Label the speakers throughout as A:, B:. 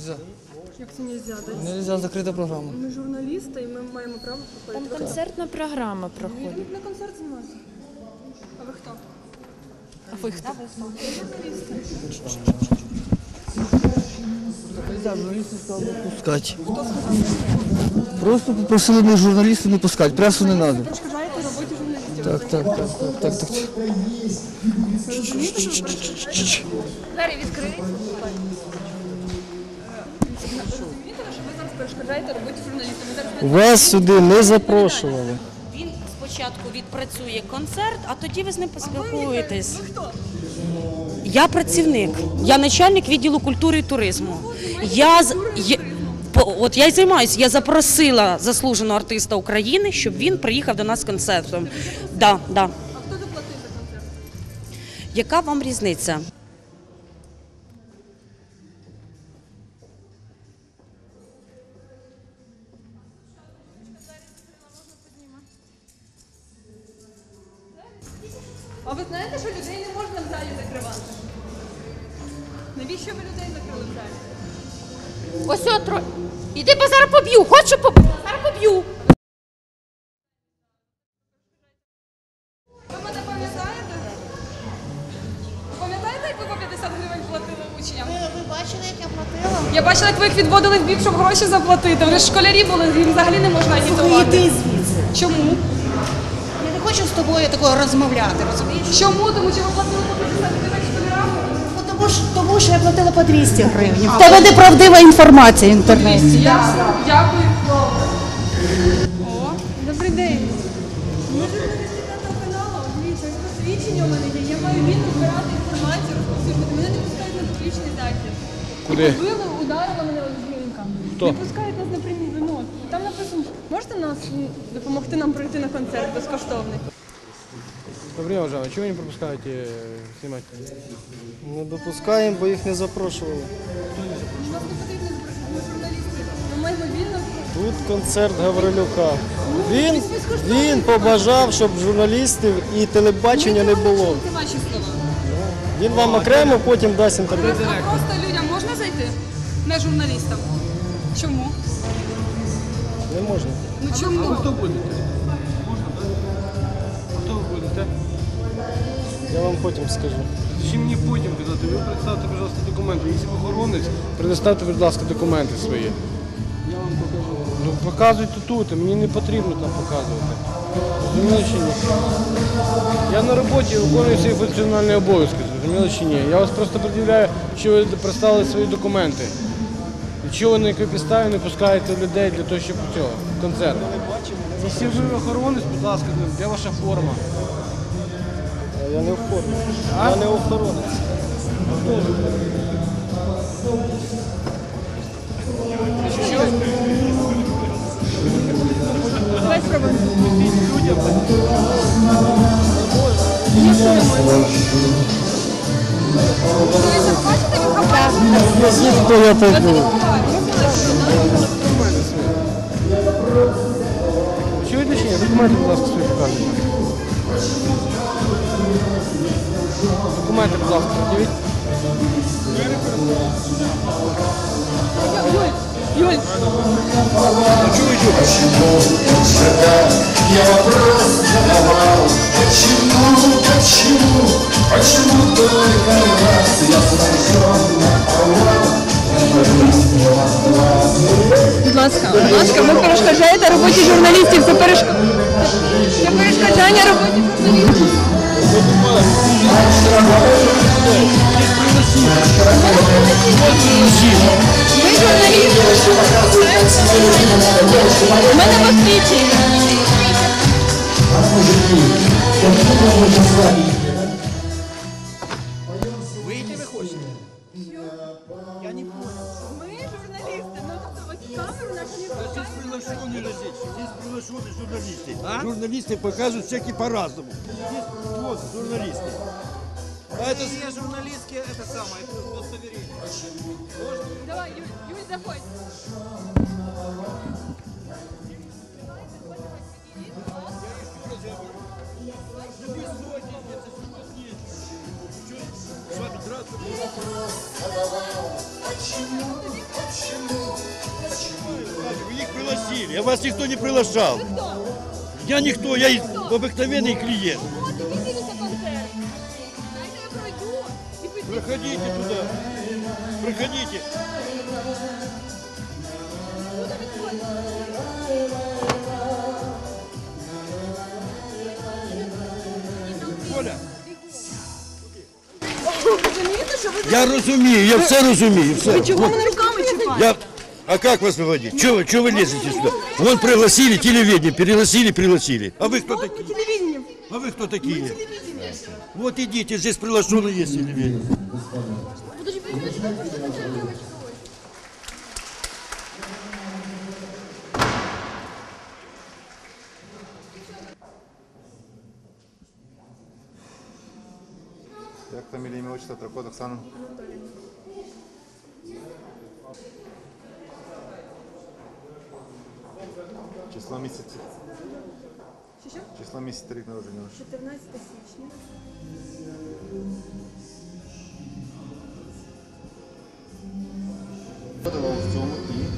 A: Нельзя.
B: Як це нельзя? Да?
A: Нельзя, закрита програма.
B: Ми журналісти і ми маємо право
C: Там
B: проходити.
C: концертна програма проходить.
B: Йдіть на концерт зі мною. А ви хто?
C: А ви хто?
A: Нельзя, журналісти сказали не пускати. Просто попросили ми журналістів не пускати, пресу не треба.
B: Перешкоджаєте роботі журналістів.
A: Так, так, так, так, так, так.
B: Двері відкриті. Перешкоджаєте? Ми зараз
A: Вас сюди не запрошували.
D: Він спочатку відпрацює концерт, а тоді ви з ним поспілкуєтесь. Я працівник, я начальник відділу культури і туризму. Я, з- я по- от я й займаюся. Я запросила заслуженого артиста України, щоб він приїхав до нас з концертом. Да, да.
B: А хто заплатив за концерт?
D: Яка вам різниця?
B: А ви знаєте, що людей не можна в залі закривати? Навіщо ви людей закрили в залі?
C: Ось отро. Іди бо зараз поб'ю. Хочу поб'ю. Зараз поб'ю.
B: Ви мене пам'ятаєте? Пам'ятаєте, як ви по 50 гривень платили учням?
E: Ви бачили, як я платила?
B: Я бачила, як ви їх відводили в бік, щоб гроші заплатити. Вони ж школярі були, їм взагалі не можна агітувати.
E: Йди звідси.
B: Чому?
E: Я хочу з тобою такого розмовляти, розумієш?
B: Чому? Тому що ви платили по 50 гривень школярам?
E: Ну, Тому що, тому що я платила по 200 гривень. В тебе неправдива інформація в інтернеті.
B: Я дякую. О, добрий день. Журналісти п'ятого каналу. Дивіться, ось посвідчення у мене є. Я маю вільно збирати інформацію, розповсюджувати. Мене не пускають на публічний захід.
A: Куди?
B: Побили, ударила мене ось жінка.
A: Хто?
B: Не пускають нас на прямі вино. Там написано, можете нас м, допомогти нам пройти на концерт безкоштовний?
F: Добрый день, уважаемый. Чего вы не пропускаете э, снимать?
A: Не допускаємо, бо їх не запрошували.
B: Нас не потрібно запрошувати, ми журналісти. Ми маємо вільно
G: Тут концерт Гаврилюка. Він, він побажав, щоб журналістів і телебачення не було.
B: Це ваші слова.
G: Він вам окремо потім дасть інтерв'ю.
B: А просто людям можна зайти? Не журналістам. Чому?
G: Не можна.
B: Ну чому?
F: Кто будете? Можно, да? А кто вы будете?
G: Я вам потім скажу.
F: Зачем мне потім казати? Ви представте, пожалуйста, документи. Якщо ви охоронець, предоставте, будь ласка, документи свої. Я вам покажу. Ну показуйте тут, мені не потрібно там показувати. Зрозуміли чи ні? Я на роботі виконую свої функціональні обов'язки, зрозуміли чи ні? Я вас просто пред'являю, що ви представили свої документи. Чого на якій підставі не пускаєте людей для того, щоб цього концерт? Якщо ви охоронець, будь ласка, де ваша форма?
G: Я не охоронець. Я не охоронець.
B: Давай спробуємо.
G: Хто я такий?
F: Чуєте ні? Документи, будь ласка, свої покажіть. Документи, будь ласка, пред'явіть.
B: Юль, Юль, будь ласка, будь ласка, ви перешкоджаєте роботі журналістів. Це перешк... Це перешкоджання роботі журналістів. Ви журналісти. У мене посвідчення.
H: Приглашенные здесь. Приглашенные журналисты. Журналисты показывают всякие по-разному. Здесь вот журналисты. А это
I: Все журналистские, это самое, это удостоверение.
B: Давай, Юль, Юль, заходь.
H: с вами драться. Я вас никто не приглашал. Я никто, я и- обыкновенный клиент.
B: От, і ви дивіться концерт. Дайте я пройду і піду.
H: Проходите туда. Проходите. Коля. Я розумію, я все розумію. Все. Ви чого мене руками чіпаєте? Я... А как вас выводить? Чего, вы- чего вы лезете сюда? Вон пригласили телевидение, пригласили, пригласили. А вы кто такие? А вы кто такие? Вот идите, здесь приглашенный есть телевидение.
J: Як фамілія, ім'я, отчество, Троход Оксана? Число місяця. Число місяця рік народження. ваше.
B: 14 січня.
J: Подавав в цьому і...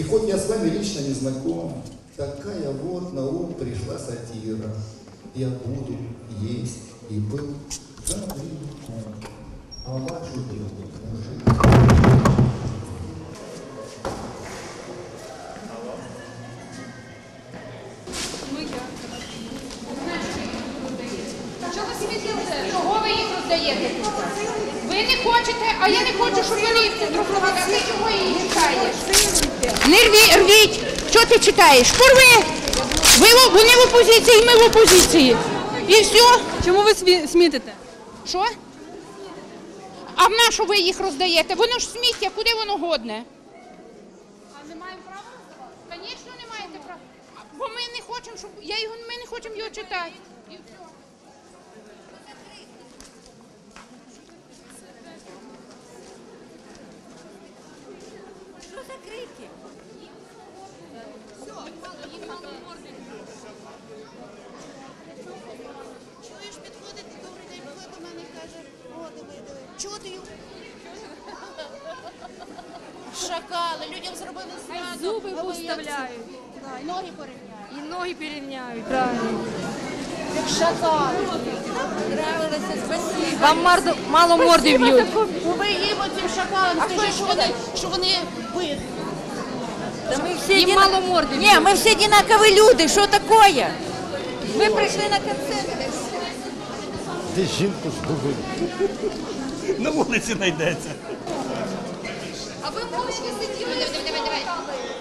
K: И хоть я с вами лично не знаком, такая вот на ум пришла сатира. Я буду есть и был далеко, а вашу девушку
C: Чого А я не хочу, щоб вони їх тут друкували. Ти чого її читаєш? Не рві, рвіть. Що ти читаєш? Порви! Ви, вони в опозиції, ми в опозиції. І все.
B: Чому ви смі- смітите?
C: Що? А в нашу ви їх роздаєте? Воно ж сміття, куди воно годне? А не маємо права роздавати? Звісно, не маєте права. А, Бо ми не хочемо, щоб я його ми не хочемо його читати. І все.
L: Чуєш, підходить, добрий день, підходить до мене і каже, о, диви, диви, чого ти його? Шакали, людям зробили свято.
B: зуби
L: а ви як
B: повставляють.
L: це? Да, і ноги порівняють.
B: І ноги порівняють, правильно.
L: Як шакали. Нравилося, спасибо.
B: Вам мардо- мало морди б'ють.
L: Ви їм оцим шакалам скажи, що вони, що вони бит.
B: Їм мало морди б'ють.
L: Ні, ми всі одинакові люди, що таке? Ви прийшли на концерт.
H: Ти жінку згубив. На вулиці знайдеться.
C: А ви мовчки сиділи. Давай, давай, давай.